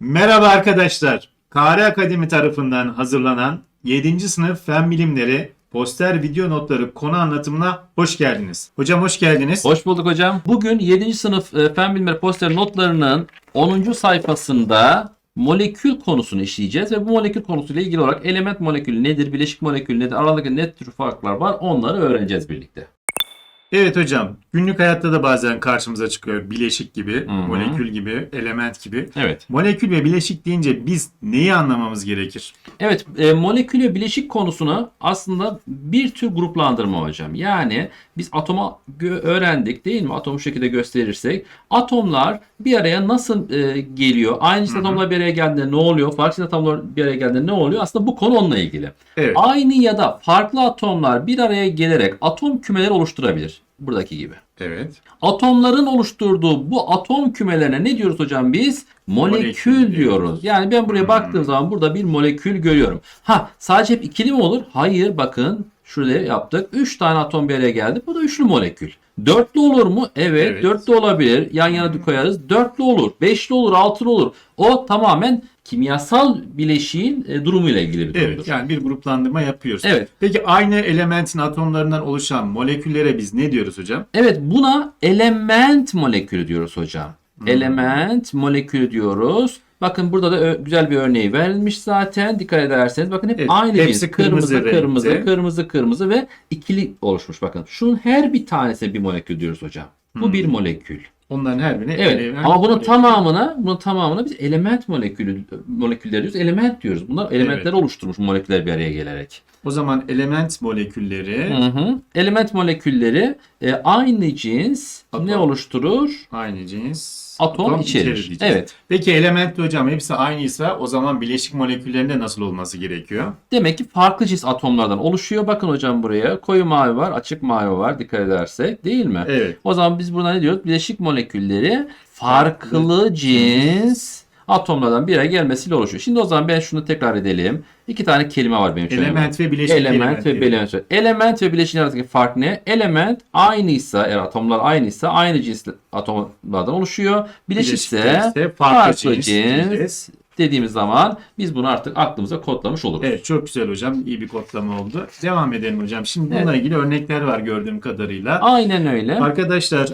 Merhaba arkadaşlar. Kare Akademi tarafından hazırlanan 7. sınıf Fen Bilimleri poster video notları konu anlatımına hoş geldiniz. Hocam hoş geldiniz. Hoş bulduk hocam. Bugün 7. sınıf e, fen bilimleri poster notlarının 10. sayfasında molekül konusunu işleyeceğiz ve bu molekül konusuyla ilgili olarak element molekülü nedir, bileşik molekül nedir, aralarında ne tür farklar var onları öğreneceğiz birlikte. Evet hocam günlük hayatta da bazen karşımıza çıkıyor bileşik gibi, Hı hı. molekül gibi, element gibi. Evet. Molekül ve bileşik deyince biz neyi anlamamız gerekir? Evet, e, molekül ve bileşik konusuna aslında bir tür gruplandırma hocam. Yani biz atoma öğrendik değil mi? Atomu şekilde gösterirsek. Atomlar bir araya nasıl e, geliyor? Aynı atomlar bir araya geldiğinde ne oluyor? Farklı atomlar bir araya geldiğinde ne oluyor? Aslında bu konu onunla ilgili. Evet. Aynı ya da farklı atomlar bir araya gelerek atom kümeleri oluşturabilir. Buradaki gibi. Evet. Atomların oluşturduğu bu atom kümelerine ne diyoruz hocam biz? Molekül, Molekül diyoruz. Yani ben buraya Hmm. baktığım zaman burada bir molekül görüyorum. Ha sadece hep ikili mi olur? Hayır bakın şurada yaptık. 3 tane atom bir araya geldi. Bu da üçlü molekül. Dörtlü olur mu? Evet, Evet. dörtlü olabilir. Yan yana Hmm. koyarız. Dörtlü olur, beşli olur, altılı olur. O tamamen kimyasal bileşiğin e, durumuyla ilgili bir durumdur. Evet yani bir gruplandırma yapıyoruz. Evet. Peki aynı elementin atomlarından oluşan moleküllere biz ne diyoruz hocam? Evet buna element molekülü diyoruz hocam. Hmm. Element molekülü diyoruz. Bakın burada da güzel bir örneği verilmiş zaten. Dikkat ederseniz bakın hep Evet, aynı hepsi cins. Kırmızı, kırmızı kırmızı, renkte. kırmızı, kırmızı ve ikili oluşmuş bakın. Şunun her bir tanesine bir molekül diyoruz hocam. Bu Hmm. bir molekül. Onların her birine Evet. element Ama bunun tamamına, bunun tamamına biz element molekülü moleküller diyoruz. Element diyoruz. Bunlar elementleri oluşturmuş moleküller bir araya gelerek. O zaman element molekülleri Hı hı. Element molekülleri e, aynı cins Atom. ne oluşturur? aynı cins Atom, içerir. diyeceğiz. Evet. Peki elementli hocam hepsi aynıysa o zaman bileşik moleküllerinde nasıl olması gerekiyor? Demek ki farklı cins atomlardan oluşuyor. Bakın hocam buraya koyu mavi var, açık mavi var dikkat edersek değil mi? Evet. O zaman biz burada ne diyoruz? Bileşik molekülleri farklı cins atomlardan bir araya gelmesiyle oluşuyor. Şimdi o zaman ben şunu tekrar edelim. İki tane kelime var benim için. Element ve bileşik Element ve kelimesi. bileşik. Element ve bileşiğin arasındaki fark ne? Element aynıysa, eğer atomlar aynıysa aynı cins atomlardan oluşuyor. Bileşik ise farklı, farklı cins, cins dediğimiz zaman biz bunu artık aklımıza kodlamış oluruz. Evet çok güzel hocam. İyi bir kodlama oldu. Devam edelim hocam. Şimdi bununla Evet. ilgili örnekler var gördüğüm kadarıyla. Aynen öyle. Arkadaşlar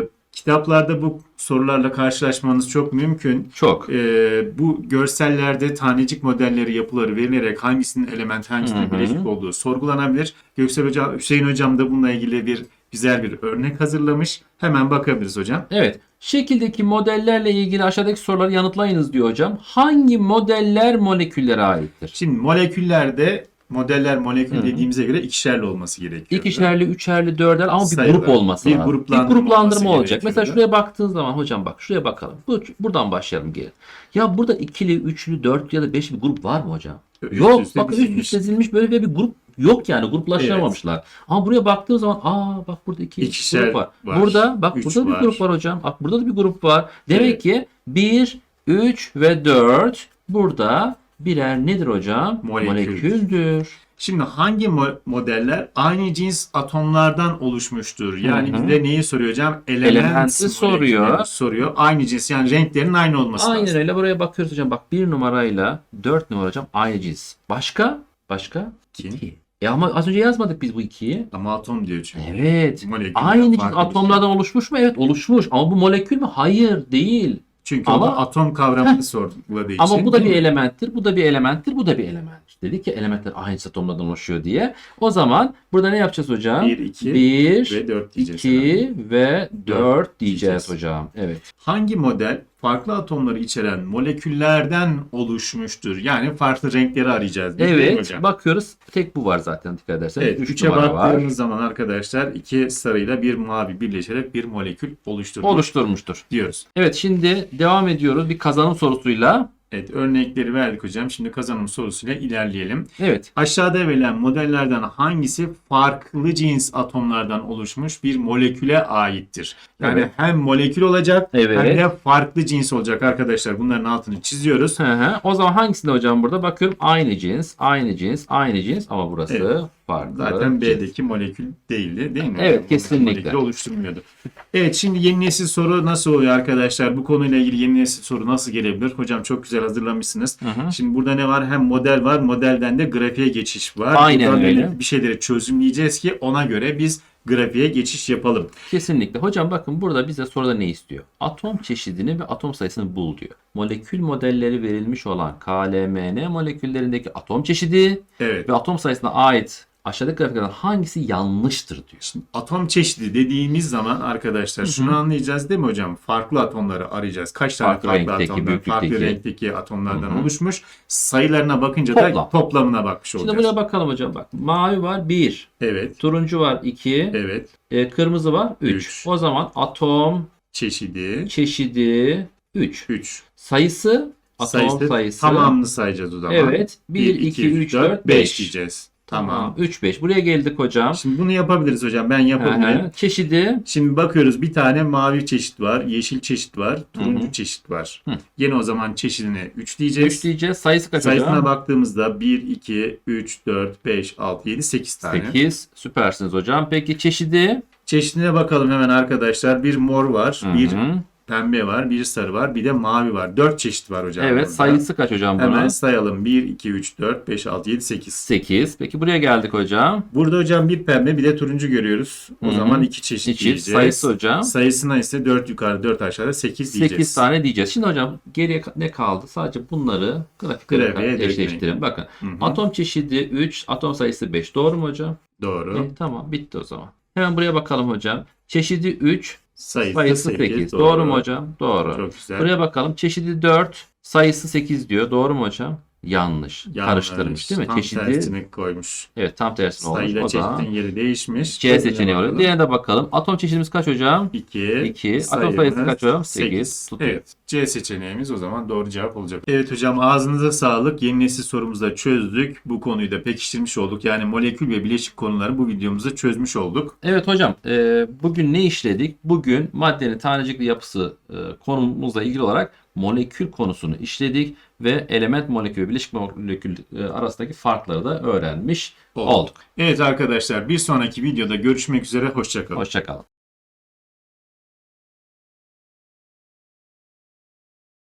e, kitaplarda bu sorularla karşılaşmanız çok mümkün. Çok. E, bu görsellerde tanecik modelleri yapıları verilerek hangisinin element hangisinin bileşik olduğu sorgulanabilir. Göksel Hocam, Hüseyin Hocam da bununla ilgili bir güzel bir örnek hazırlamış. Hemen bakabiliriz hocam. Evet. Şekildeki modellerle ilgili aşağıdaki soruları yanıtlayınız diyor hocam. Hangi modeller moleküllere aittir? Şimdi moleküllerde modeller molekül Hı dediğimize göre ikişerli olması gerekiyor. İkişerli, üçerli, dörder ama bir Sayılar. grup olması Bir lazım. gruplandırma bir gruplandırma olacak. Mesela şuraya baktığın zaman hocam bak şuraya bakalım. Bu, buradan başlayalım gelin. Ya burada ikili, üçlü, dörtlü ya da beşli bir grup var mı hocam? Üst yok. üste Bak üst üste dizilmiş böyle bir grup yok yani gruplaşamamışlar. Ama buraya baktığın zaman aa bak burada iki İkişer grup var. var, Burada bak üç burada da var. bir grup var hocam. Bak burada da bir grup var. Demek Evet. ki 1, 3 ve 4 burada birer nedir hocam? Molekül. Moleküldür. Şimdi hangi mo- modeller aynı cins atomlardan oluşmuştur? Yani Hı hı. bize neyi soruyor hocam? Element Elementi soruyor. Soruyor. Aynı cins yani renklerin aynı olması Aynen lazım. öyle. Buraya bakıyoruz hocam. Bak bir numarayla 4 numara hocam aynı cins. Başka? Başka? Kim? İki. E ama az önce yazmadık biz bu ikiyi. Ama atom diyor çünkü. Evet. Moleküller Aynı cins şey. atomlardan oluşmuş mu? Evet oluşmuş. Ama bu molekül mü? Hayır değil. Çünkü Ama- atom kavramını sorguladığı için. Ama bu da bir mi? elementtir, bu da bir elementtir, bu da bir element. Dedik ki elementler aynı atomlardan oluşuyor diye. O zaman burada ne yapacağız hocam? 1, 2 1, ve 4 diyeceğiz. 2 ve 4 Dört diyeceğiz diyeceğiz. hocam. Evet. Hangi model farklı atomları içeren moleküllerden oluşmuştur? Yani farklı renkleri arayacağız. değil mi Evet. hocam? Bakıyoruz. Tek bu var zaten dikkat ederseniz. Evet, 3 3'e numara var. baktığımız zaman arkadaşlar iki sarıyla bir mavi birleşerek bir molekül oluşturmuş Oluşturmuştur. diyoruz. Evet şimdi devam ediyoruz bir kazanım sorusuyla. Evet örnekleri verdik hocam. Şimdi kazanım sorusuyla ilerleyelim. Evet. Aşağıda verilen modellerden hangisi farklı cins atomlardan oluşmuş bir moleküle aittir? Yani Evet. hem molekül olacak Evet. hem de farklı cins olacak arkadaşlar. Bunların altını çiziyoruz. Hı hı. O zaman hangisinde hocam burada? Bakıyorum aynı cins, aynı cins, aynı cins ama burası Evet. Farklı. Zaten B'deki molekül değildi değil mi? Evet, Molekül kesinlikle. oluşturmuyordu. Evet şimdi yeni nesil soru nasıl oluyor arkadaşlar? Bu konuyla ilgili yeni nesil soru nasıl gelebilir? Hocam çok güzel hazırlamışsınız. Hı hı. Şimdi burada ne var? Hem model var. Modelden de grafiğe geçiş var. Aynen Buradan öyle. Bir şeyleri çözümleyeceğiz ki ona göre biz grafiğe geçiş yapalım. Kesinlikle. Hocam bakın burada bize soruda ne istiyor? Atom çeşidini ve atom sayısını bul diyor. Molekül modelleri verilmiş olan KLMN moleküllerindeki atom çeşidi Evet. ve atom sayısına ait aşağıdaki grafiklerden hangisi yanlıştır diyor. Şimdi atom çeşidi dediğimiz zaman arkadaşlar şunu anlayacağız değil mi hocam? Farklı atomları arayacağız. Kaç tane Farklı farklı, renkteki, atomlar, farklı büyüklükteki. renkteki atomlardan Hı hı. oluşmuş. Sayılarına bakınca da Toplam. toplamına bakmış Şimdi olacağız. buraya bakalım hocam bak. Mavi var 1, Evet, turuncu var 2, evet. e, kırmızı var 3. Üç. O zaman atom Çeşidi çeşidi 3. 3. Sayısı atom sayısı. tamamını sayacağız o zaman. Evet. 1, 2, 3, 4, 5. diyeceğiz. Tamam. Tamam. 3, 5. Buraya geldik hocam. Şimdi bunu yapabiliriz hocam. Ben hı. Çeşidi Şimdi bakıyoruz bir tane mavi çeşit var, yeşil çeşit var, turuncu Hı hı. çeşit var. Hı. Yine o zaman çeşidine 3 diyeceğiz. 3 diyeceğiz. Sayısı kaç Sayısına hocam? baktığımızda 1, 2, 3, 4, 5, 6, 7, 8 tane. 8. Süpersiniz hocam. Peki çeşidi? Çeşidine bakalım hemen arkadaşlar. Bir mor var, Hı bir. Pembe var, bir sarı var, bir de mavi var. 4 çeşit var hocam. Evet. burada. Sayısı kaç hocam bunun? Hemen sayalım. 1, 2, 3, 4, 5, 6, 7, 8. 8. Peki buraya geldik hocam. Burada hocam bir pembe bir de turuncu görüyoruz. O Hı hı. zaman iki çeşit 2. diyeceğiz. Sayısı hocam. Sayısına ise 4 yukarı 4 aşağıda 8 diyeceğiz. 8 tane diyeceğiz. Şimdi hocam geriye ne kaldı? Sadece bunları grafiklere Grafiğe eşleştirelim. Bakın. Hı hı. Atom çeşidi 3, atom sayısı 5. Doğru mu hocam? Doğru. E, tamam bitti o zaman. Hemen buraya bakalım hocam. Çeşidi 3, Sayısı, sayısı 8. 8. Doğru. mu hocam? Doğru. Çok güzel. Buraya bakalım. Çeşidi 4, sayısı 8 diyor. Doğru mu hocam? Yanlış. Yanlış. Karıştırmış değil mi? Tam Çeşidi tersini koymuş. Evet tam tersine olmuş. Sayıyla çeşitin yeri değişmiş. C seçeneği oluyor. Diğerine de bakalım. Atom çeşidimiz kaç hocam? 2. 2. Atom sayısı kaç hocam? 8. Tutuyor. Evet. C seçeneğimiz o zaman doğru cevap olacak. Evet hocam ağzınıza sağlık. Yeni nesil sorumuzu da çözdük. Bu konuyu da pekiştirmiş olduk. Yani molekül ve bileşik konuları bu videomuzda çözmüş olduk. Evet hocam, e, bugün ne işledik? Bugün maddenin tanecikli yapısı e, konumuzla ilgili olarak molekül konusunu işledik ve element molekül ve bileşik molekül e, arasındaki farkları da öğrenmiş Olduk. olduk. Evet arkadaşlar bir sonraki videoda görüşmek üzere. Hoşçakalın. Hoşçakalın.